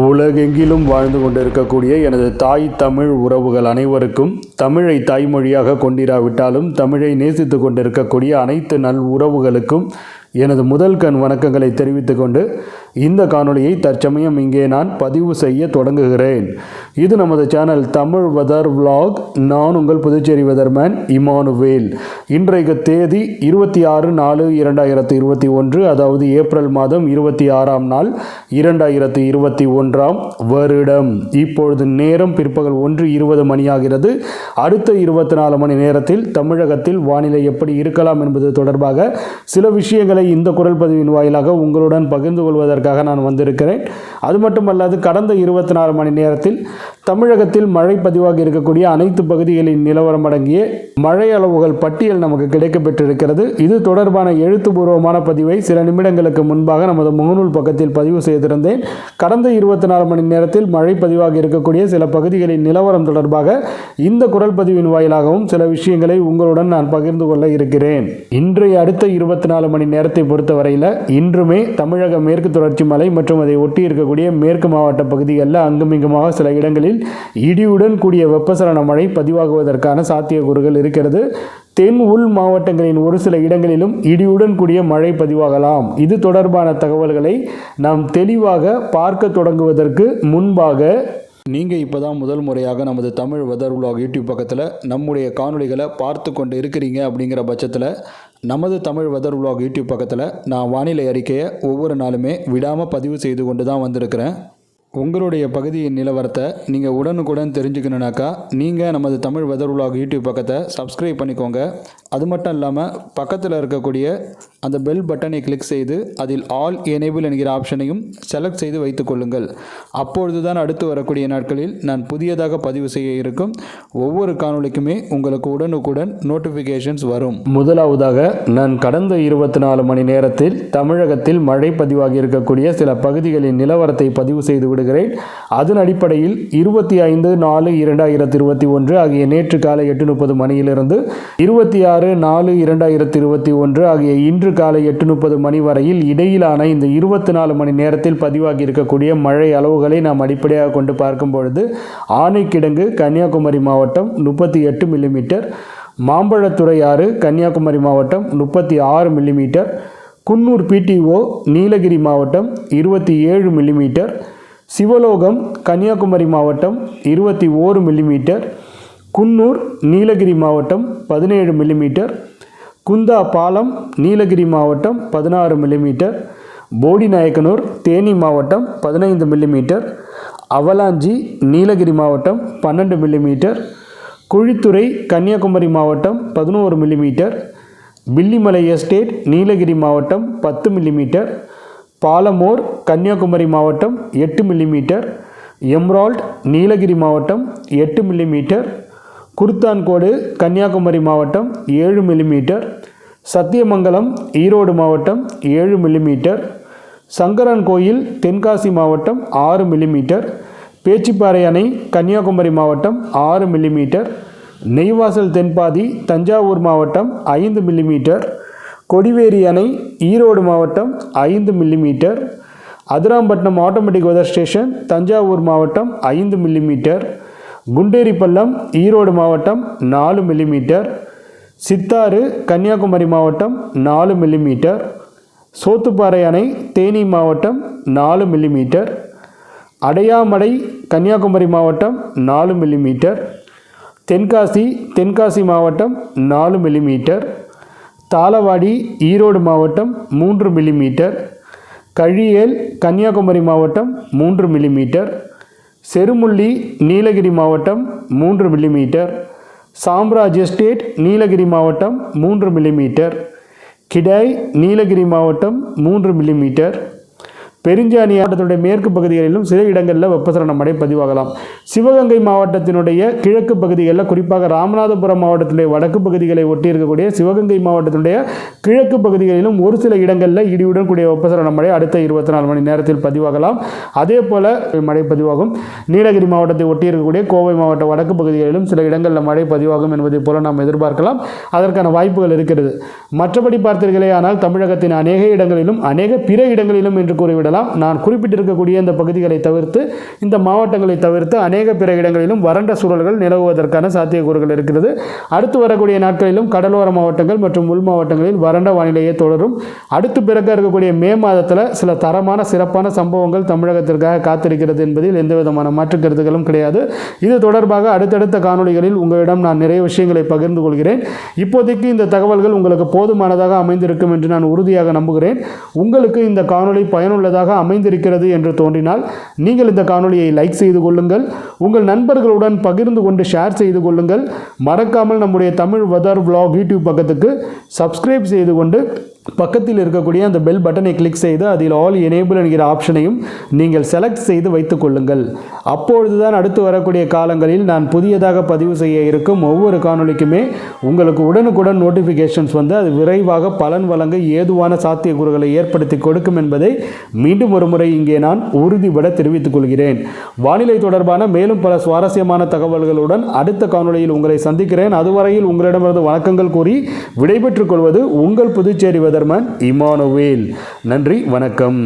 உலகெங்கிலும் வாழ்ந்து கொண்டிருக்கக்கூடிய எனது தாய் தமிழ் உறவுகள் அனைவருக்கும் தமிழை தாய்மொழியாக கொண்டிராவிட்டாலும் தமிழை நேசித்து கொண்டிருக்கக்கூடிய அனைத்து நல் உறவுகளுக்கும் எனது முதல் கண் வணக்கங்களை தெரிவித்துக் கொண்டு இந்த காணொளியை தற்சமயம் இங்கே நான் பதிவு செய்ய தொடங்குகிறேன். இது நமது சேனல் தமிழ் வெதர் vlog. நான் உங்கள் புதுச்சேரி வெதர்மேன் இமானுவேல். இன்றைக்கு தேதி இருபத்தி ஆறு நாலு இரண்டாயிரத்தி இருபத்தி ஒன்று அதாவது ஏப்ரல் மாதம் இருபத்தி ஆறாம் நாள் இரண்டாயிரத்தி இருபத்தி ஒன்றாம் வருடம். இப்பொழுது நேரம் பிற்பகல் ஒன்று இருபது மணியாகிறது. அடுத்த இருபத்தி நாலு மணி நேரத்தில் தமிழகத்தில் வானிலை எப்படி இருக்கலாம் என்பது தொடர்பாக சில விஷயங்களை இந்த குரல் பதிவின் வாயிலாக உங்களுடன் பகிர்ந்து கொள்வதற்காக நான் வந்திருக்கிறேன். அது மட்டுமல்லாது கடந்த இருபத்தி நாலு மணி நேரத்தில் தமிழகத்தில் மழை பதிவாக இருக்கக்கூடிய அனைத்து பகுதிகளின் நிலவரம் அடங்கிய மழை அளவுகள் பட்டியல் நமக்கு கிடைக்கப்பெற்றிருக்கிறது. இது தொடர்பான எழுத்துப்பூர்வமான பதிவை சில நிமிடங்களுக்கு முன்பாக நமது முகநூல் பக்கத்தில் பதிவு செய்திருந்தேன். கடந்த இருபத்தி நாலு மணி நேரத்தில் மழை பதிவாக இருக்கக்கூடிய சில பகுதிகளின் நிலவரம் தொடர்பாக இந்த குரல் பதிவின் வாயிலாகவும் சில விஷயங்களை உங்களுடன் நான் பகிர்ந்து கொள்ள இருக்கிறேன். இன்றைய அடுத்த இருபத்தி நாலு மணி நேரத்தை பொறுத்தவரையில் இன்றுமே தமிழக மேற்கு தொடர்ச்சி மலை மற்றும் அதை ஒட்டி இருக்கக்கூடிய மேற்கு மாவட்ட பகுதிகளில் அங்குமிங்குமாக சில இடங்களில் இடியுடன் கூடிய வெப்பசலன மழை பதிவாகுவதற்கான சாத்தியக்கூறுகள் இருக்கிறது. தென் உள் மாவட்டங்களின் ஒரு சில இடங்களிலும் இடியுடன் கூடிய மழை பதிவாகலாம். இது தொடர்பான தகவல்களை நாம் தெளிவாக பார்க்க தொடங்குவதற்கு முன்பாக நீங்கள் இப்போ தான் முதல் முறையாக நமது தமிழ் வெதர் விலாக் யூடியூப் பக்கத்தில் நம்முடைய காணொளிகளை பார்த்து கொண்டு இருக்கிறீங்க அப்படிங்கிற பட்சத்தில் நமது தமிழ் வெதர் விலாக் யூடியூப் பக்கத்தில் நான் வானிலை அறிக்கையை ஒவ்வொரு நாளுமே விடாமல் பதிவு செய்து கொண்டு தான் வந்திருக்கிறேன். உங்களுடைய பகுதியின் நிலவரத்தை நீங்கள் உடனுக்குடன் தெரிஞ்சுக்கணுனாக்கா நீங்கள் நமது தமிழ் வெதர் உலாக் யூடியூப் பக்கத்தை சப்ஸ்கிரைப் பண்ணிக்கோங்க. அது மட்டும் இல்லாமல் பக்கத்தில் இருக்கக்கூடிய அந்த பெல் பட்டனை கிளிக் செய்து அதில் ஆல் எனேபிள் என்கிற ஆப்ஷனையும் செலக்ட் செய்து வைத்துக்கொள்ளுங்கள் அப்பொழுது தான் அடுத்து வரக்கூடிய நாட்களில் நான் புதியதாக பதிவு செய்ய இருக்கும். ஒவ்வொரு காணொளிக்குமே உங்களுக்கு உடனுக்குடன் நோட்டிஃபிகேஷன்ஸ் வரும். முதலாவதாக நான் கடந்த இருபத்தி நாலு மணி நேரத்தில் தமிழகத்தில் மழை பதிவாகி இருக்கக்கூடிய சில பகுதிகளின் நிலவரத்தை பதிவு செய்து விடுகிறேன். அதன் அடிப்படையில் இருபத்தி ஐந்து நாலு இரண்டாயிரத்தி இருபத்தி ஒன்று ஆகிய நேற்று காலை எட்டு முப்பது மணியிலிருந்து இருபத்தி ஆறு ஆறு நாலு இரண்டாயிரத்தி இருபத்தி ஒன்று ஆகிய இன்று காலை எட்டு முப்பது மணி வரையில் இடையிலான இந்த இருபத்தி நாலு மணி நேரத்தில் பதிவாகி இருக்கக்கூடிய மழை அளவுகளை நாம் அடிப்படையாக கொண்டு பார்க்கும் பொழுது ஆனைக்கிடங்கு கன்னியாகுமரி மாவட்டம் முப்பத்தி எட்டு மில்லிமீட்டர் மாம்பழத்துறை ஆறு கன்னியாகுமரி மாவட்டம் முப்பத்தி ஆறு மில்லிமீட்டர் குன்னூர் பிடிஓ நீலகிரி மாவட்டம் இருபத்தி ஏழு மில்லிமீட்டர் சிவலோகம் கன்னியாகுமரி மாவட்டம் இருபத்தி ஓரு மில்லிமீட்டர் குன்னூர் நீலகிரி மாவட்டம் பதினேழு மில்லிமீட்டர் குந்தா பாலம் நீலகிரி மாவட்டம் பதினாறு மில்லிமீட்டர் போடிநாயக்கனூர் தேனி மாவட்டம் பதினைந்து மில்லிமீட்டர் அவலாஞ்சி நீலகிரி மாவட்டம் பன்னெண்டு மில்லிமீட்டர் குழித்துறை கன்னியாகுமரி மாவட்டம் பதினோரு மில்லிமீட்டர் பில்லிமலை எஸ்டேட் நீலகிரி மாவட்டம் பத்து மில்லிமீட்டர் பாலமோர் கன்னியாகுமரி மாவட்டம் எட்டு மில்லிமீட்டர் எம்ரால்ட் நீலகிரி மாவட்டம் எட்டு மில்லிமீட்டர் குருத்தான்கோடு கன்னியாகுமரி மாவட்டம் ஏழு மில்லிமீட்டர் சத்தியமங்கலம் ஈரோடு மாவட்டம் ஏழு மில்லிமீட்டர் சங்கரன் கோயில் தென்காசி மாவட்டம் ஆறு மில்லிமீட்டர் பேச்சிப்பாறை அணை கன்னியாகுமரி மாவட்டம் ஆறு மில்லிமீட்டர் நெய்வாசல் தென்பாதி தஞ்சாவூர் மாவட்டம் ஐந்து மில்லிமீட்டர் கொடிவேரி அணை ஈரோடு மாவட்டம் ஐந்து millimetre Adirampattinam automatic weather station Thanjavur மாவட்டம் ஐந்து மில்லிமீட்டர் குண்டேரி பள்ளம் ஈரோடு மாவட்டம் நாலு மில்லிமீட்டர் சித்தாறு கன்னியாகுமரி மாவட்டம் நாலு மில்லிமீட்டர் சோத்துப்பாறை அணை தேனி மாவட்டம் நாலு மில்லிமீட்டர் அடையாமடை கன்னியாகுமரி மாவட்டம் நாலு மில்லிமீட்டர் தென்காசி தென்காசி மாவட்டம் நாலு மில்லிமீட்டர் தாளவாடி ஈரோடு மாவட்டம் மூன்று மில்லிமீட்டர் கழியேல் கன்னியாகுமரி மாவட்டம் மூன்று மில்லிமீட்டர் செருமுள்ளி நீலகிரி மாவட்டம் மூன்று மில்லிமீட்டர் சாம்ராஜ் எஸ்டேட் நீலகிரி மாவட்டம் மூன்று மில்லிமீட்டர் கிடாய் நீலகிரி மாவட்டம் மூன்று மில்லிமீட்டர் பெருஞ்சாணி மாவட்டத்தினுடைய மேற்கு பகுதிகளிலும் சில இடங்களில் வெப்பசலன மழை பதிவாகலாம். சிவகங்கை மாவட்டத்தினுடைய கிழக்கு பகுதிகளில் குறிப்பாக ராமநாதபுரம் மாவட்டத்தினுடைய வடக்கு பகுதிகளை ஒட்டி இருக்கக்கூடிய சிவகங்கை மாவட்டத்தினுடைய கிழக்கு பகுதிகளிலும் ஒரு சில இடங்களில் இடியுடன் கூடிய வெப்பசலன மழை அடுத்த இருபத்தி நாலு மணி நேரத்தில் பதிவாகலாம். அதே போல மழை பதிவாகும். நீலகிரி மாவட்டத்தை ஒட்டி இருக்கக்கூடிய கோவை மாவட்ட வடக்கு பகுதிகளிலும் சில இடங்களில் மழை பதிவாகும் என்பதை போல நாம் எதிர்பார்க்கலாம். அதற்கான வாய்ப்புகள் இருக்கிறது. மற்றபடி பார்த்தீர்களே ஆனால் தமிழகத்தின் அநேக இடங்களிலும் அநேக பிற இடங்களிலும் என்று கூறிவிட கொள்ளலாம் நான் குறிப்பிட்டிருக்கக்கூடிய இந்த பகுதிகளை தவிர்த்து இந்த மாவட்டங்களை தவிர்த்து அநேக பிற இடங்களிலும் வறண்ட சூழல்கள் நிலவுவதற்கான சாத்தியக்கூறுகள் இருக்கிறது. அடுத்து வரக்கூடிய நாட்களிலும் கடலோர மாவட்டங்கள் மற்றும் உள் மாவட்டங்களில் வறண்ட வானிலையே தொடரும். அடுத்து பிறக்க இருக்கக்கூடிய மே மாதத்தில் சில தரமான சிறப்பான சம்பவங்கள் தமிழகத்திற்காக காத்திருக்கிறது என்பதில் எந்த விதமான மாற்று கருத்துக்களும் கிடையாது. இது தொடர்பாக அடுத்தடுத்த காணொளிகளில் உங்களிடம் நான் நிறைய விஷயங்களை பகிர்ந்து கொள்கிறேன். இப்போதைக்கு இந்த தகவல்கள் உங்களுக்கு போதுமானதாக அமைந்திருக்கும் என்று நான் உறுதியாக நம்புகிறேன். உங்களுக்கு இந்த காணொளி பயனுள்ளதாக அமைந்திருக்கிறது என்று தோன்றினால் நீங்கள் இந்த காணொலியை லைக் செய்து கொள்ளுங்கள். உங்கள் நண்பர்களுடன் பகிர்ந்து கொண்டு ஷேர் செய்து கொள்ளுங்கள். மறக்காமல் நம்முடைய தமிழ் வெதர் vlog யூடியூப் பக்கத்துக்கு சப்ஸ்கிரைப் செய்து கொண்டு பக்கத்தில் இருக்கக்கூடிய அந்த பெல் பட்டனை கிளிக் செய்து அதில் ஆல் எனேபிள் என்கிற ஆப்ஷனையும் நீங்கள் செலக்ட் செய்து வைத்துக் கொள்ளுங்கள். அப்பொழுதுதான் அடுத்து வரக்கூடிய காலங்களில் நான் புதியதாக பதிவு செய்ய இருக்கும் ஒவ்வொரு காணொளிக்குமே உங்களுக்கு உடனுக்குடன் நோட்டிஃபிகேஷன்ஸ் வந்து அது விரைவாக பலன் வழங்க ஏதுவான சாத்தியக்கூறுகளை ஏற்படுத்தி கொடுக்கும் என்பதை மீண்டும் ஒரு முறை இங்கே நான் உறுதிபட தெரிவித்துக் கொள்கிறேன். வானிலை தொடர்பான மேலும் பல சுவாரஸ்யமான தகவல்களுடன் அடுத்த காணொளியில் உங்களை சந்திக்கிறேன். அதுவரையில் உங்களிடமிருந்து வணக்கங்கள் கூறி விடைபெற்றுக் கொள்வது உங்கள் புதுச்சேரி பிரதர்மன் இமானுவேல். நன்றி வணக்கம்.